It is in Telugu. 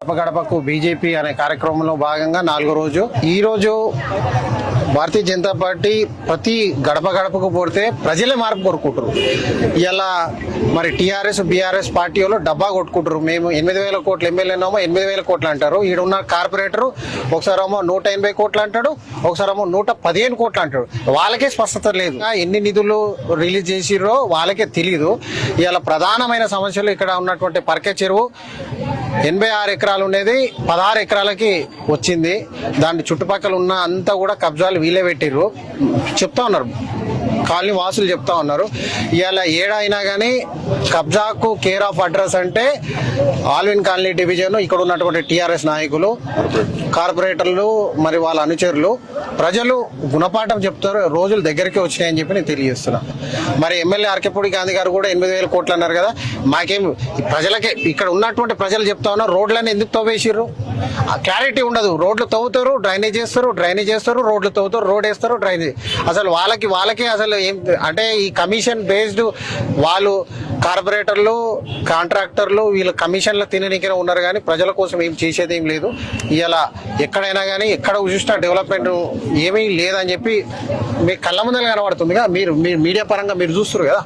గడప గడపకు బీజేపీ అనే కార్యక్రమంలో భాగంగా నాలుగో రోజు. ఈ రోజు భారతీయ జనతా పార్టీ ప్రతి గడప గడపకు పోతే ప్రజలే మార్పు కొనుక్కుంటారు ఇలా మరి టీఆర్ఎస్ బీఆర్ఎస్ పార్టీ వాళ్ళు డబ్బా కొట్టుకుంటారు మేము ఎనిమిది వేల కోట్లు ఎమ్మెల్యేనేమో ఎనిమిది వేల కోట్లు అంటారు. ఈడ ఉన్న కార్పొరేటర్ ఒకసారేమో నూట ఎనభై కోట్లు అంటాడు ఒకసారేమో నూట పదిహేను కోట్లు అంటాడు. వాళ్ళకే స్పష్టత లేదు. ఎన్ని నిధులు రిలీజ్ చేసిరో వాళ్ళకే తెలియదు ఇలా ప్రధానమైన సమస్యలు ఇక్కడ ఉన్నటువంటి పరకే చెరువు ఎనభై ఆరు ఎకరాలు ఉండేది. పదహారు ఎకరాలకి వచ్చింది. దాని చుట్టుపక్కల ఉన్న అంతా కూడా కబ్జాలు వీలే పెట్టిర్రు. చెప్తా ఉన్నారు. కాలనీ వాసులు చెప్తా ఉన్నారు. ఇవాళ ఏడైనా కానీ కబ్జాకు కేర్ ఆఫ్ అడ్రస్ అంటే ఆల్విన్ కాలనీ డివిజన్ ఇక్కడ ఉన్నటువంటి టీఆర్ఎస్ నాయకులు కార్పొరేటర్లు మరి వాళ్ళ అనుచరులు ప్రజలు గుణపాఠం చెప్తారు. రోజులు దగ్గరికి వచ్చినాయని చెప్పి నేను తెలియజేస్తున్నా. మరి ఎమ్మెల్యే ఆర్కేపూడి గాంధీ గారు కూడా ఎనిమిది వేల కోట్లు అన్నారు కదా. మాకేం ప్రజలకే ఇక్కడ ఉన్నటువంటి ప్రజలు చెప్తా ఉన్నా రోడ్లని ఎందుకు తవ్వేసిర్రు? క్లారిటీ ఉండదు. రోడ్లు తవ్వుతారు డ్రైనేజ్ చేస్తారు డ్రైనేజ్ చేస్తారు రోడ్లు తవ్వుతారు రోడ్ వేస్తారు డ్రైనేజ్. అసలు వాళ్ళకి వాళ్ళకే అసలు ఏం అంటే ఈ కమిషన్ బేస్డ్ వాళ్ళు కార్పొరేటర్లు కాంట్రాక్టర్లు వీళ్ళు కమిషన్లు తిననీకే ఉన్నారు కానీ ప్రజల కోసం ఏం చేసేది ఏం లేదు. ఇలా ఎక్కడైనా కానీ ఎక్కడ చూసినా డెవలప్మెంట్ ఏమీ లేదని చెప్పి మీ కళ్ళ ముందర కనబడుతుంది కదా. మీరు మీ మీడియా పరంగా మీరు చూస్తారు కదా.